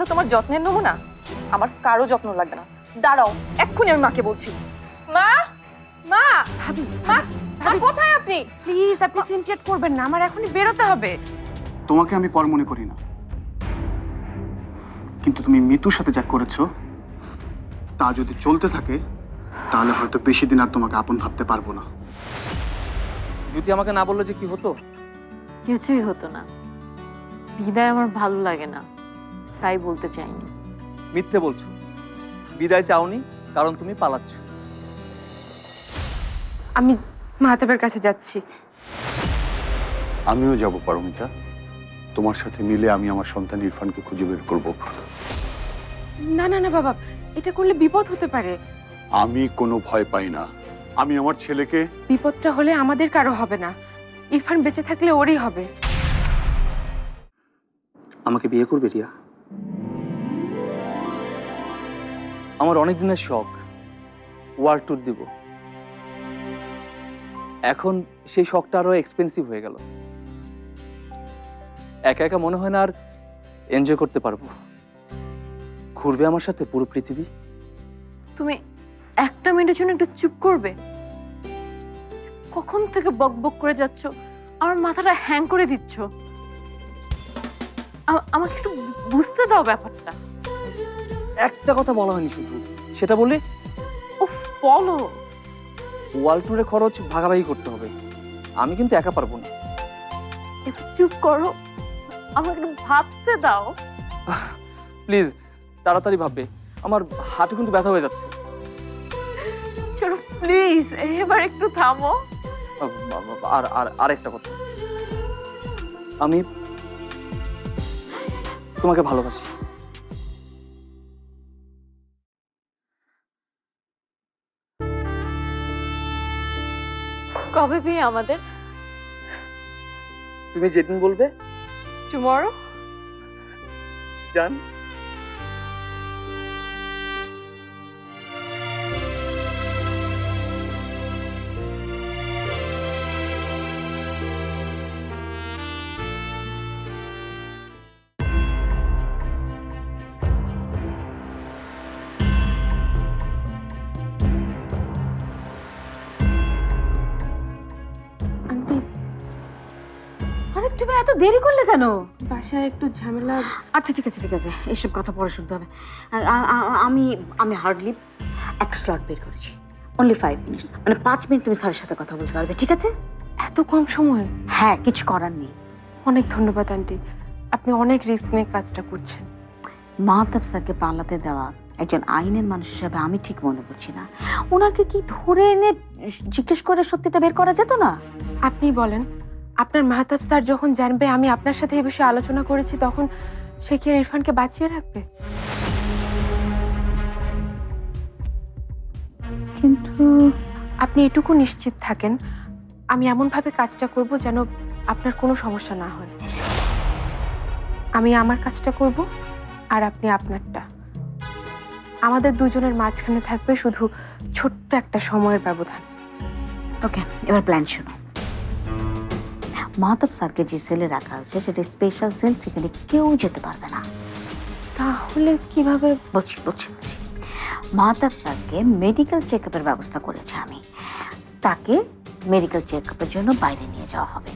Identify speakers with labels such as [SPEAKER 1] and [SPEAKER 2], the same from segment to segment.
[SPEAKER 1] হলো তোমার যত্নের নমুনা? আমার কারও যত্ন লাগবে না। দাঁড়াও এক্ষুনি আমি মাকে বলছি। মা মা
[SPEAKER 2] ভাবি
[SPEAKER 1] মা মা কোথায় আপনি?
[SPEAKER 2] প্লিজ আপনি সিনক্রেট করবেন না আমার এখনই বেরোতে হবে।
[SPEAKER 3] তোমাকে আমি পর মনে করি না। কিন্তু তুমি মিতুর সাথে যা করেছ তা যদি চলতে থাকে তাহলে হয়তো বেশি দিন আর তোমাকে আপন ভাবতে পারব না।
[SPEAKER 4] যদি আমাকে না বলল যে কি হতো?
[SPEAKER 5] কিছুই হতো না। বিদায় আমার ভালো লাগে না। তাই বলতে চাইনি।
[SPEAKER 4] মিথ্যে বলছো। বিদায় চাওনি কারণ তুমি পালাচ্ছ।
[SPEAKER 2] আমি মাহাতাবের কাছে যাচ্ছি।
[SPEAKER 6] আমিও যাব পারমিতা। তোমার সাথে মিলে আমি আমার সন্তান ইরফানকে খুঁজে বের করব।
[SPEAKER 2] না না না বাবা এটা করলে বিপদ হতে পারে।
[SPEAKER 6] আমি কোনো ভয় পাই না। আমি আমার ছেলেকে
[SPEAKER 2] বিপদটা হলে আমাদের কারও হবে না। ইরফান বেঁচে থাকলে ওরই হবে।
[SPEAKER 4] আমাকে বিয়ে করবে রিয়া? আমার অনেক দিনের শখ, ওয়ার্ল্ড ট্যুর দিব। এখন সেই শখটা আরও এক্সপেন্সিভ হয়ে গেল। একা একা মনে হয় না আর এনজয় করতে পারব। ঘুরবে আমার সাথে পুরো পৃথিবী?
[SPEAKER 5] তুমি একটা মিনিটের জন্য একটু চুপ করবে? কখন থেকে বক বক করে যাচ্ছ? আমার মাথাটা হ্যাং করে দিচ্ছ। আমাকে একটু বুঝতে দাও ব্যাপারটা।
[SPEAKER 4] একটা কথা বলা হয়নি শুধু। সেটা বলে
[SPEAKER 5] উফ বলো।
[SPEAKER 4] ওয়ার্ল্ড ট্যুরে খরচ ভাগাভাগি করতে হবে। আমি কিন্তু একা পারব না।
[SPEAKER 5] একটু চুপ করো। আমাকে একটু ভাবতে দাও।
[SPEAKER 4] প্লিজ তাড়াতাড়ি ভাববে। আমার হাঁটু কিন্তু ব্যথা হয়ে যাচ্ছে।
[SPEAKER 5] চলো প্লিজ এবার একটু থামো।
[SPEAKER 4] আর আর আরেকটা কথা। আমি তোমাকে ভালোবাসি।
[SPEAKER 5] কবে বিয়ে আমাদের?
[SPEAKER 4] তুমি যেদিন বলবে।
[SPEAKER 5] টুমরো
[SPEAKER 4] জান
[SPEAKER 7] এত দেরি করলে কেন?
[SPEAKER 2] বাসায় একটু ঝামেলা।
[SPEAKER 7] আচ্ছা ঠিক আছে ঠিক আছে। এসব কথা পরে শুনতে হবে। আ- আ- আ- আমি আমি হার্ডলি একটা স্লট বের করেছি। অনলি ফাইভ মিনিটস মানে পাঁচ মিনিট তুমি স্যারের সাথে কথা বলতে পারবে ঠিক আছে?
[SPEAKER 2] এত কম সময়?
[SPEAKER 7] হ্যাঁ কিছু করার নেই।
[SPEAKER 2] অনেক ধন্যবাদ আন্টি। আপনি অনেক রিস্ক নিয়ে কাজটা করছেন।
[SPEAKER 7] মাহতাব স্যারকে পালাতে দেওয়া একজন আইনের মানুষ হিসাবে আমি ঠিক মনে করছি না। ওনাকে কি ধরে এনে জিজ্ঞেস করে সত্যিটা বের করা যেত না?
[SPEAKER 2] আপনি বলেন। আপনার মাহাতাব স্যার যখন জানবে আমি আপনার সাথে এই বিষয়ে আলোচনা করেছি তখন সে কি আর ইরফানকে বাঁচিয়ে রাখবে?
[SPEAKER 7] কিন্তু
[SPEAKER 2] আপনি এটুকু নিশ্চিত থাকেন আমি এমনভাবে কাজটা করব যেন আপনার কোনো সমস্যা না হয়। আমি আমার কাজটা করব আর আপনি আপনারটা। আমাদের দুজনের মাঝখানে থাকবে শুধু ছোট্ট একটা সময়ের ব্যবধান।
[SPEAKER 7] ওকে এবার প্ল্যান শোনো। মাহতাব স্যারকে যে সেলে রাখা হয়েছে সেটা স্পেশাল সেল সেখানে কেউ যেতে পারবে না।
[SPEAKER 2] তাহলে কীভাবে?
[SPEAKER 7] বলছি বলছি বলছি। মাহতাব স্যারকে মেডিকেল চেক আপের ব্যবস্থা করেছে আমি। তাকে মেডিকেল চেক আপের জন্য বাইরে নিয়ে যাওয়া হবে।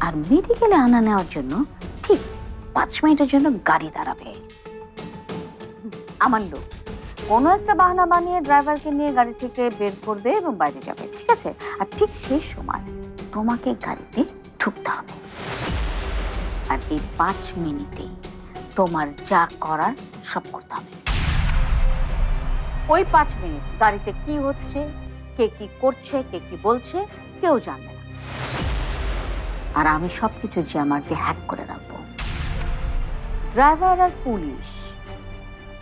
[SPEAKER 7] আর মেডিকেলে আনা নেওয়ার জন্য ঠিক পাঁচ মিনিটের জন্য গাড়ি দাঁড়াবে। আমার লোক কোনো একটা বাহানা বানিয়ে ড্রাইভারকে নিয়ে গাড়ি থেকে বের করবে এবং বাইরে যাবে ঠিক আছে? আর ঠিক সেই সময় তোমাকে গাড়িতে ঢুকতে হবে। আর এই পাঁচ মিনিটেই তোমার যা করার সব করতে হবে। ওই পাঁচ মিনিট গাড়িতে কি হচ্ছে, কে কি করছে, কে কি বলছে, কেউ জানবে না। আর আমি সব সবকিছু জ্যামারকে হ্যাক করে রাখব। ড্রাইভার আর পুলিশ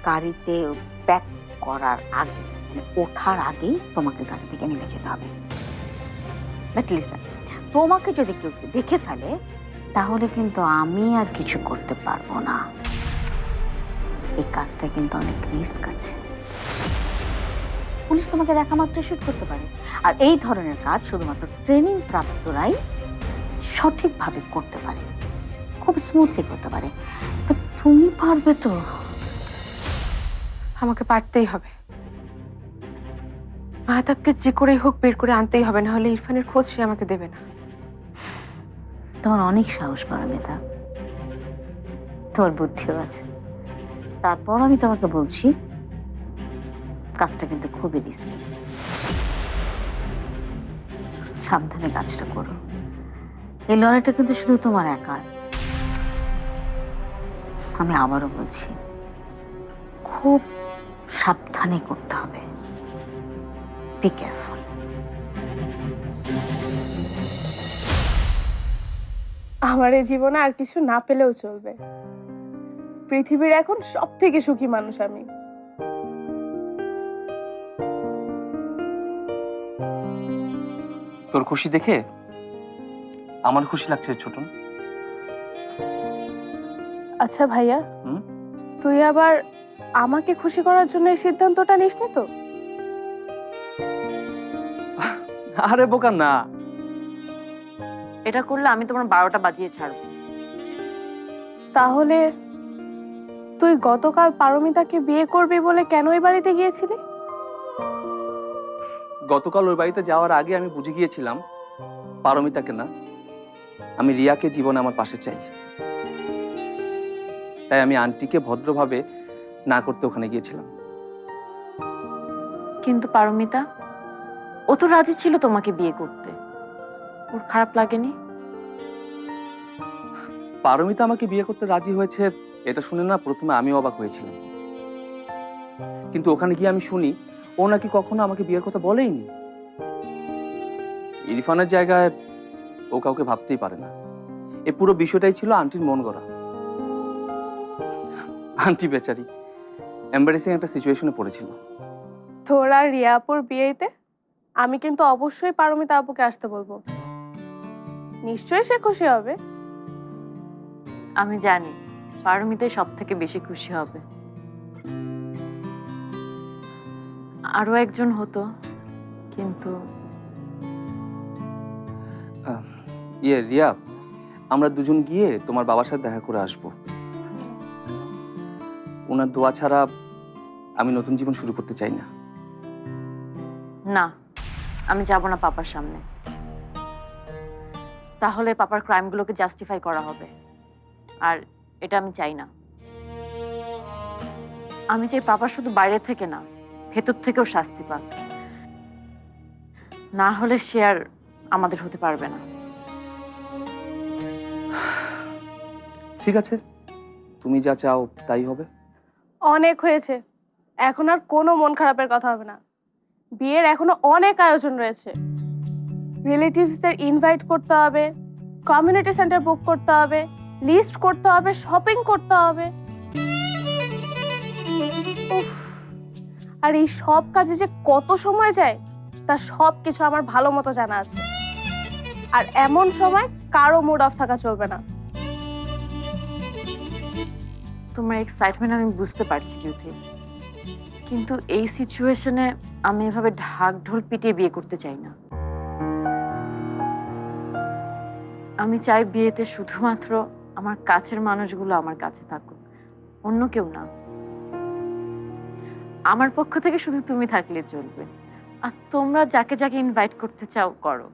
[SPEAKER 7] গাড়িতে ব্যাক করার আগে মানে ওঠার আগেই তোমাকে গাড়ি থেকে নেমে যেতে হবে। বাট লিসন তোমাকে যদি কেউ দেখে ফেলে, তাহলে কিন্তু আমি আর কিছু করতে পারব না। এই কাজটা কিন্তু অনেক রিস্ক আছে। পুলিশ তোমাকে দেখা মাত্র শুট করতে পারে। আর এই ধরনের কাজ শুধুমাত্র ট্রেনিং প্রাপ্তরাই সঠিকভাবে করতে পারে। খুব স্মুথলি করতে পারে। তুমি পারবে তো?
[SPEAKER 2] আমাকে পারতেই হবে। মাহতাবকে যে করেই হোক বের করে আনতেই হবে, না হলে ইরফানের খোঁজ সে আমাকে দেবে না।
[SPEAKER 7] তোমার অনেক সাহস পারমিতা তোমার বুদ্ধিও আছে। তারপর আমি তোমাকে বলছি, কাজটা কিন্তু খুবই রিস্কি সাবধানে কাজটা করো। এই লড়াইটা কিন্তু শুধু তোমার একার। আমি আবারও বলছি, খুব সাবধানে করতে হবে। বি কেয়ারফুল
[SPEAKER 8] আমার এই জীবনে আর কিছু না পেলেও চলবে। পৃথিবীর এখন সব থেকে সুখী মানুষ আমি।
[SPEAKER 4] তোর খুশি দেখে আমার খুশি লাগছে রে ছোটন
[SPEAKER 8] আচ্ছা ভাইয়া
[SPEAKER 4] হুম?
[SPEAKER 8] তুই আবার আমাকে খুশি করার জন্য এই সিদ্ধান্তটা নিস নি তো?
[SPEAKER 4] আরে বোকা না।
[SPEAKER 5] এটা করলে আমি তোমার বারোটা বাজিয়ে ছাড়বো।
[SPEAKER 8] তাহলে তুই গতকাল পারমিতাকে বিয়ে করবি বলে কেন ওই বাড়িতে গিয়েছিলি?
[SPEAKER 4] গতকাল ওই বাড়িতে যাওয়ার আগে আমি বুঝে গিয়েছিলাম পারমিতাকে না। আমি রিয়াকে জীবনে আমার পাশে চাই। তাই আমি আন্টিকে ভদ্রভাবে না করতে ওখানে গিয়েছিলাম।
[SPEAKER 5] কিন্তু পারমিতা ও তো রাজি ছিল তোমাকে বিয়ে করতে। ওর খারাপ লাগেনি?
[SPEAKER 4] পারমিতা আমাকে বিয়ে করতে রাজি হয়েছে এটা শুনে না প্রথমে আমি অবাক হয়েছিলাম। কিন্তু ওখানে গিয়ে আমি শুনি ও নাকি কখনো আমাকে বিয়ের কথা বলেইনি। ইরফানের জায়গায় ও কাউকে ভাবতেই পারে না। এ পুরো বিষয়টাই ছিল আন্টির মন গড়া। আন্টি বেচারি এম্বারেসিং একটা সিচুয়েশনে পড়েছিল।
[SPEAKER 8] তোর আর রিয়াপুর বিয়েতে? আমি কিন্তু অবশ্যই পারমিতা আপুকে আসতে বলব। নিশ্চয়ই সে খুশি হবে।
[SPEAKER 5] আমি জানি পারমিতে সব থেকে বেশি খুশি হবে। আরও একজন হতো কিন্তু
[SPEAKER 4] ইয়ে রিয়া আমরা দুজন গিয়ে তোমার বাবার সাথে দেখা করে আসব। ওনার দোয়া ছাড়া আমি নতুন জীবন শুরু করতে চাই না।
[SPEAKER 5] না আমি যাব না পাপার সামনে। তাহলে পাপার ক্রাইমগুলোকে জাস্টিফাই করা হবে। আর এটা আমি চাই না। আমি চাই পাপা শুধু বাইরে থেকে না ভেতর থেকেও শাস্তি পাক। না হলে সে আর আমাদের হতে পারবে না।
[SPEAKER 4] ঠিক আছে তুমি যা চাও তাই হবে।
[SPEAKER 8] অনেক হয়েছে। এখন আর কোনো মন খারাপের কথা হবে না। বিয়ের এখনও অনেক আয়োজন রয়েছে। রিলেটিভসদের ইনভাইট করতে হবে কমিউনিটি সেন্টার বুক করতে হবে লিস্ট করতে হবে শপিং করতে হবে। আর এই সব কাজে যে কত সময় যায়, তা সব কিছু আমার ভালো মতো জানা আছে। আর এমন সময় কারও মুড অফ থাকা চলবে না।
[SPEAKER 5] তোমার এক্সাইটমেন্ট আমি বুঝতে পারছি জ্যোতি কিন্তু এই সিচুয়েশনে আমি এভাবে ঢাক ঢোল পিটিয়ে বিয়ে করতে চাই না। আমি চাই বিয়েতে শুধুমাত্র আমার কাছের মানুষগুলো আমার কাছে থাকুক অন্য কেউ না। আমার পক্ষ থেকে শুধু তুমি থাকলে চলবে। আর তোমরা যাকে যাকে ইনভাইট করতে চাও করো।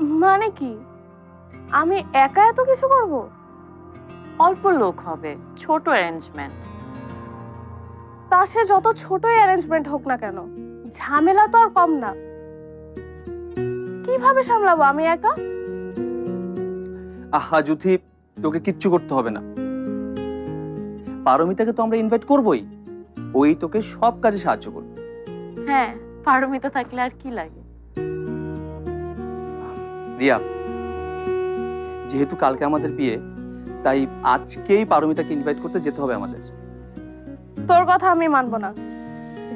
[SPEAKER 8] মানে কি? আমি একা এত কিছু করব?
[SPEAKER 5] অল্প লোক হবে ছোট অ্যারেঞ্জমেন্ট
[SPEAKER 8] তা সে যত ছোটই অ্যারেঞ্জমেন্ট হোক না কেন ঝামেলা তো আর কম না। কীভাবে সামলাবো আমি একা?
[SPEAKER 4] আহা জুথি তোকে কিচ্ছু করতে হবে না। পারমিতাকে তো আমরা ইনভাইট করবই। ওই তোকে সব কাজে সাহায্য করবে।
[SPEAKER 5] হ্যাঁ পারমিতা থাকলে আর কি লাগে?
[SPEAKER 4] রিয়া যেহেতু কালকে আমাদের বিয়ে তাই আজকেই পারমিতাকে ইনভাইট করতে যেতে হবে আমাদের।
[SPEAKER 8] তোর কথা আমি মানবো না।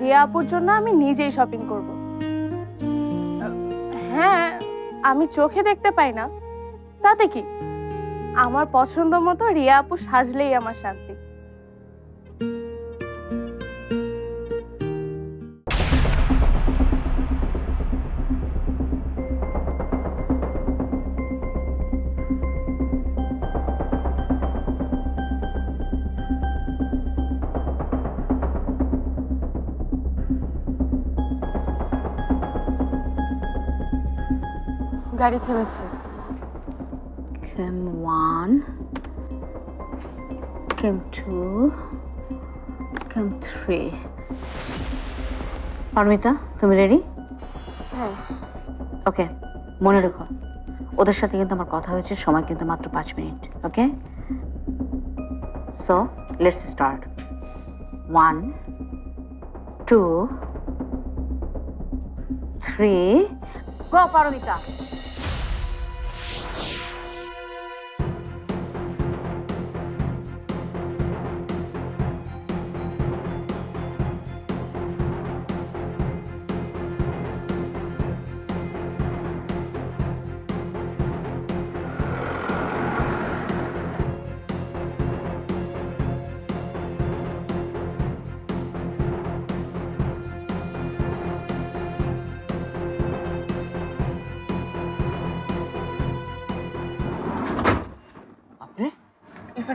[SPEAKER 8] রিয়া আপুর জন্য আমি নিজেই শপিং করব। হ্যাঁ আমি চোখে দেখতে পাই না। তাতে কি? আমার পছন্দ মতো রিয়া আপু সাজলেই আমার শান্তি।
[SPEAKER 2] গাড়ি থেমেছে।
[SPEAKER 7] Cam one cam two cam three Armita তুমি রেডি
[SPEAKER 2] হ্যাঁ।
[SPEAKER 7] ওকে মনে রেখো। ওদের সাথে কিন্তু আমার কথা হয়েছে সময় কিন্তু মাত্র পাঁচ minute okay so let's start one two three go Paromita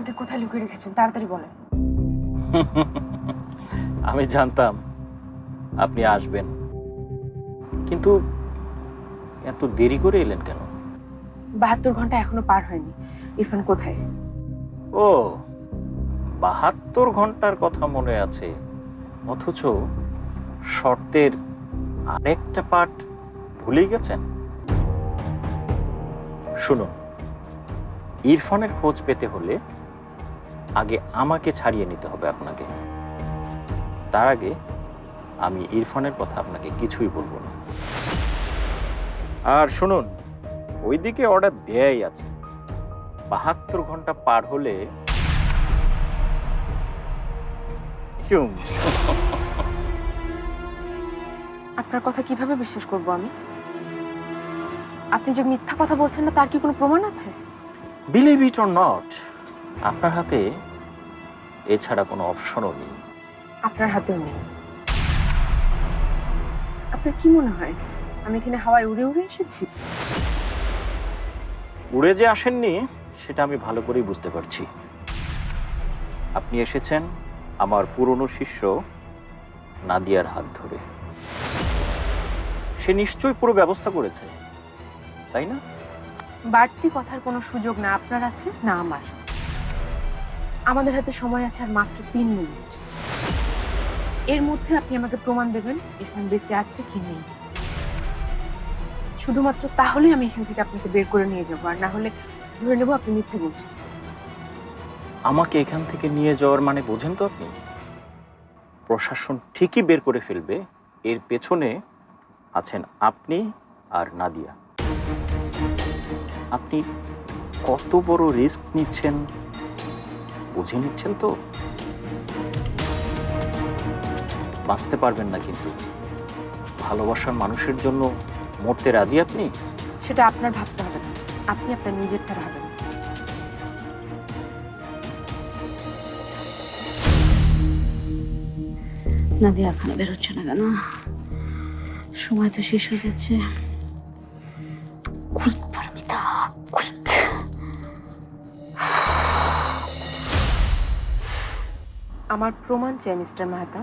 [SPEAKER 2] ইরফানকে কোথায় লুকিয়ে রেখেছেন? তাড়াতাড়ি বলেন।
[SPEAKER 9] আমি জানতাম আপনি আসবেন। কিন্তু এত দেরি করে এলেন কেন?
[SPEAKER 2] বাহাত্তর ঘণ্টা এখনও পার হয়নি। ইরফান কোথায়?
[SPEAKER 9] ও বাহাত্তর ঘণ্টার কথা মনে আছে। অথচ শর্তের আরেকটা পার্ট ভুলেই গেছেন? শুনুন ইরফানের খোঁজ পেতে হলে আগে আমাকে ছাড়িয়ে নিতে হবে আপনাকে। তার আগে আমি ইরফানের কথা আপনাকে কিছুই বলব না। আর শুনুন ওইদিকে অর্ডার দেয়াই আছে। বাহাত্তর ঘণ্টা পার হলে
[SPEAKER 2] আপনার কথা কীভাবে বিশ্বাস করব আমি? আপনি যে মিথ্যা কথা বলছেন না তার কি কোনো প্রমাণ আছে?
[SPEAKER 9] বিলিভ ইট অর নট আপনার হাতে এছাড়া কোনো অপশনও নেই।
[SPEAKER 2] আপনার হাতেও নেই। আপনার কি মনে হয়? আমি এখানে হাওয়ায় উড়ে উড়ে এসেছি?
[SPEAKER 9] উড়ে যে আসেননি সেটা আমি ভালো করেই বুঝতে পারছি। আপনি এসেছেন আমার পুরনো শিষ্য নাদিয়ার হাত ধরে। সে নিশ্চয়ই পুরো ব্যবস্থা করেছে তাই না?
[SPEAKER 2] বাড়তি কথার কোনো সুযোগ না আপনার আছে না আমার। আমাদের হাতে সময় আছে আর মাত্র তিন মিনিট। এর মধ্যে আপনি আমাকে প্রমাণ দেবেন এখানে বেঁচে আছে কি নেই। শুধুমাত্র তাহলেই আমি এখান থেকে আপনাকে বের করে নিয়ে যাব, আর না হলে ধরে নেব আপনি মিথ্যে বলছেন।
[SPEAKER 9] আমাকে এখান থেকে নিয়ে যাওয়ার মানে বোঝেন তো আপনি? প্রশাসন ঠিকই বের করে ফেলবে, এর পেছনে আছেন আপনি আর নাদিয়া। আপনি কত বড় রিস্ক নিচ্ছেন? বুঝে নিচ্ছেন তো? বাঁচতে পারবেন না কিন্তু। ভালোবাসার মানুষের জন্য মরতে রাজি আপনি?
[SPEAKER 2] সেটা আপনার ভাবতে হবে না। আপনি আপনার নিজেরটা ভাবেন।
[SPEAKER 7] নাদিয়া এখনও বেরোচ্ছে না কেন? সময় তো শেষ হয়ে যাচ্ছে।
[SPEAKER 2] আমার প্রমাণ চাই মিস্টার মেহতা।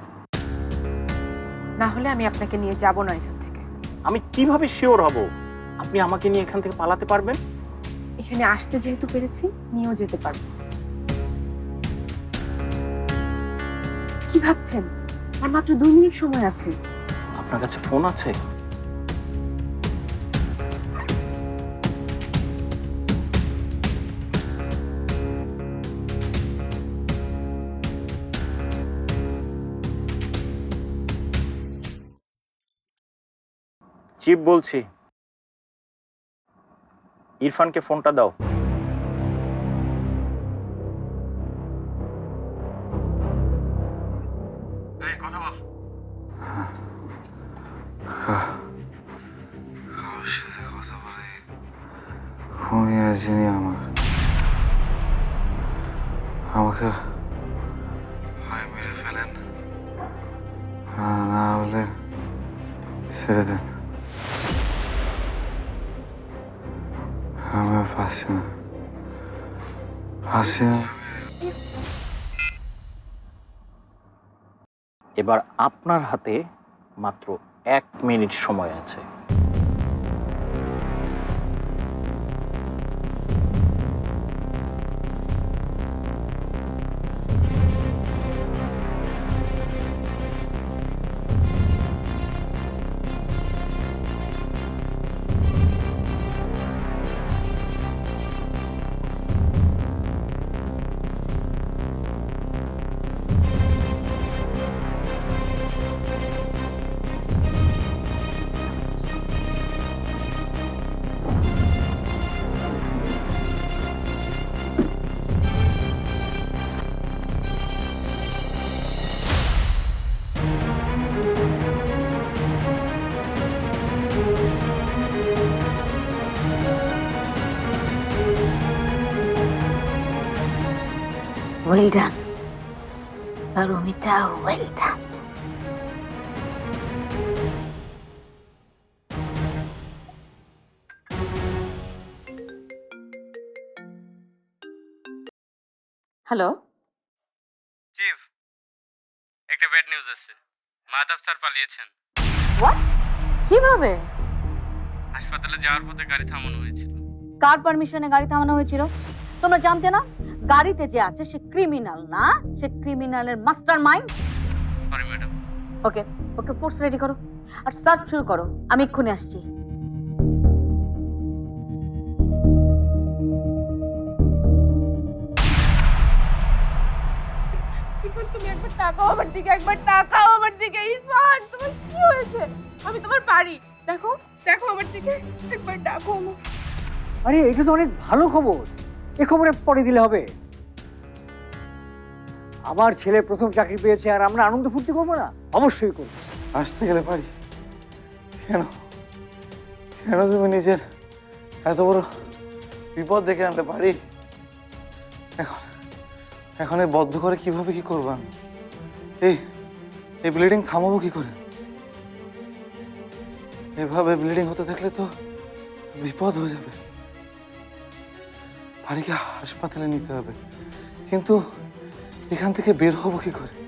[SPEAKER 2] না হলে আমি আপনাকে নিয়ে যাব না এখান থেকে।
[SPEAKER 9] আমি কীভাবে শিওর হব? আপনি আমাকে নিয়ে এখান থেকে পালাতে পারবেন?
[SPEAKER 2] এখানে আসতে যেহেতু পেরেছি নিয়েও যেতে পারব। কি ভাবছেন? আর মাত্র দুই মিনিট সময় আছে।
[SPEAKER 9] আপনার কাছে ফোন আছে? চিপ বলছি। ইরফানকে ফোনটা দাও।
[SPEAKER 3] আমি পারছি না। পারছি
[SPEAKER 9] এবার আপনার হাতে মাত্র এক মিনিট সময় আছে।
[SPEAKER 7] Well done Paromita well done
[SPEAKER 5] hello
[SPEAKER 4] chief একটা ব্যাড নিউজ আছে। মাধব স্যার পালিয়েছেন।
[SPEAKER 7] কীভাবে?
[SPEAKER 4] হাসপাতালে যাওয়ার পথে গাড়ি থামানো হয়েছিল।
[SPEAKER 7] কার পারমিশনে গাড়ি থামানো হয়েছিল? তোমরা জানতে না? গাড়িতে যে আছে সে ক্রিমিনাল না সে ক্রিমিনালের mastermind
[SPEAKER 4] sorry madam
[SPEAKER 7] okay okay force ready করো। আর সার্চ শুরু করো। আমি এক্ষুনি আসছি।
[SPEAKER 8] তুমি একবার তাকাও আমার দিকে একবার তাকাও আমার দিকে। ইরফান তোমার কি হয়েছে? আমি তোমার পারি দেখো দেখো আমার দিকে। একবার ডাকো
[SPEAKER 10] আরে এটা তো অনেক ভালো খবর। এ খবরে পরে দিলে হবে। আমার ছেলে প্রথম চাকরি পেয়েছে আর আমরা আনন্দ ফুর্তি করব না? অবশ্যই করব।
[SPEAKER 6] আসতে গেলে পারি। কেন? কেন তুমি নিজের এত বড় বিপদ দেখে আনতে পারি? এখন এখন এই বদ্ধ করে কীভাবে কি করব আমি? এই এই ব্লিডিং থামাবো কি করে? এভাবে ব্লিডিং হতে থাকলে তো বিপদ হয়ে যাবে। বাড়িকে হাসপাতালে নিতে হবে। কিন্তু এখান থেকে বের হব কি করে?